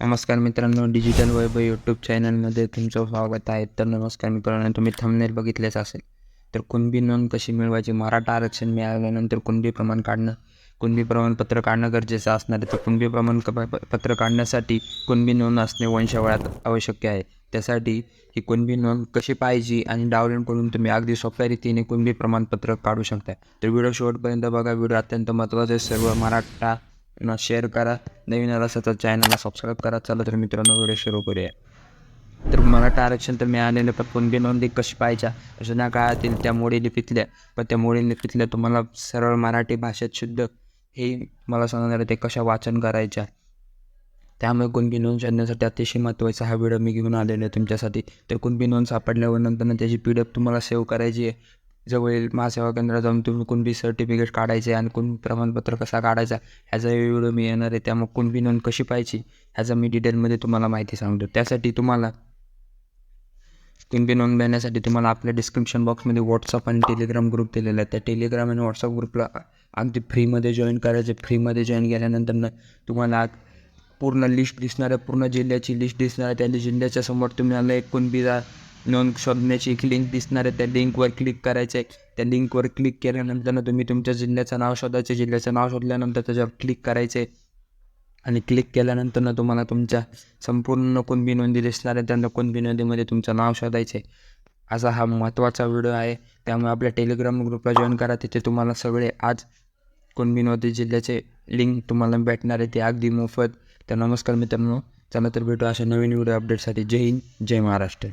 नमस्कार मित्रांनो डिजिटल वैभव यूट्यूब चॅनलमध्ये तुमचं स्वागत आहे. तर नमस्कार मित्रांनो तुम्ही थंबनेल बघितलेच असेल. तर कुणबी नोंद कशी मिळवायची? मराठा आरक्षण मिळाल्यानंतर कुणबी प्रमाण काढणं? कुणबी प्रमाणपत्र काढणं गरजेचं असणार आहे. तर कुणबी प्रमाण पत्र काढण्यासाठी कुणबी नोंद असणे वंशावळात आवश्यक आहे. त्यासाठी ही कुणबी नोंद कशी पाहिजे आणि डाउनलोड करून तुम्ही अगदी सोप्या रीतीने कुणबी प्रमाणपत्र काढू शकता. तर व्हिडिओ शेवटपर्यंत बघा. व्हिडिओ अत्यंत महत्त्वाचा आहे. सर्व मराठा ना शेअर करा. नवीन आला असेल तर चॅनलला सबस्क्राईब करा. चला तर मित्रांनो व्हिडिओ सुरू करूया. तर मराठा आरक्षण तर मिळालेलं पण कुणबी नोंदी कशी पाहिजे जुन्या काळातील. त्या मोडी लिपीतल्या पण त्या मोडी लिपीतल्या तुम्हाला सरळ मराठी भाषेत शुद्ध हे मला सांगणार ते कशा वाचन करायच्या. त्यामुळे कुणबी नोंद शोधण्यासाठी अतिशय महत्त्वाचा हा व्हिडिओ मी घेऊन आलेलो आहे तुमच्यासाठी. तर कुणबी नोंद सापडल्यावर नंतर त्याची पी डी एफ तुम्हाला सेव्ह करायची आहे. जवळील महासेवा केंद्रात जाऊन तुम्ही कुणबी सर्टिफिकेट काढायचे आणि कुणबी प्रमाणपत्र कसा काढायचा ह्याचा व्हिडिओ मी येणार आहे. त्यामुळे कुणबी नोंद कशी पाहिजे ह्याचा मी डिटेलमध्ये तुम्हाला माहिती सांगतो. त्यासाठी तुम्हाला कुणबी नोंद देण्यासाठी तुम्हाला आपल्या डिस्क्रिप्शन बॉक्समध्ये व्हॉट्सअप आणि टेलिग्राम ग्रुप दिलेला आहे. त्या टेलिग्राम आणि व्हॉट्सअप ग्रुपला अगदी फ्रीमध्ये जॉईन करायचे. फ्रीमध्ये जॉईन केल्यानंतर न तुम्हाला पूर्ण लिस्ट दिसणार आहे. पूर्ण जिल्ह्याची लिस्ट दिसणार आहे. त्या जिल्ह्याच्या समोर तुम्हाला एक कुणबीचा नोंद शोधण्याची एक लिंक दिसणार आहे. त्या लिंकवर क्लिक करायचं आहे त्या लिंकवर क्लिक केल्यानंतर तुम्ही तुमच्या जिल्ह्याचं नाव शोधायचं जिल्ह्याचं नाव शोधल्यानंतर त्याच्यावर क्लिक करायचे आणि क्लिक केल्यानंतर ना तुम्हाला तुमच्या संपूर्ण कुणबी नोंदी दिसणार आहे. त्यांना कुणबी नोंदीमध्ये तुमचं नाव शोधायचं आहे असा हा महत्त्वाचा व्हिडिओ आहे. त्यामुळे आपल्या टेलिग्राम ग्रुपला जॉईन करा. तिथे तुम्हाला सगळे आज कुणबी नोंदी जिल्ह्याचे लिंक तुम्हाला भेटणार आहे. ते अगदी मोफत. तर नमस्कार मित्रांनो. चला तर भेटू अशा नवीन व्हिडिओ अपडेटसाठी जय हिंद. जय महाराष्ट्र.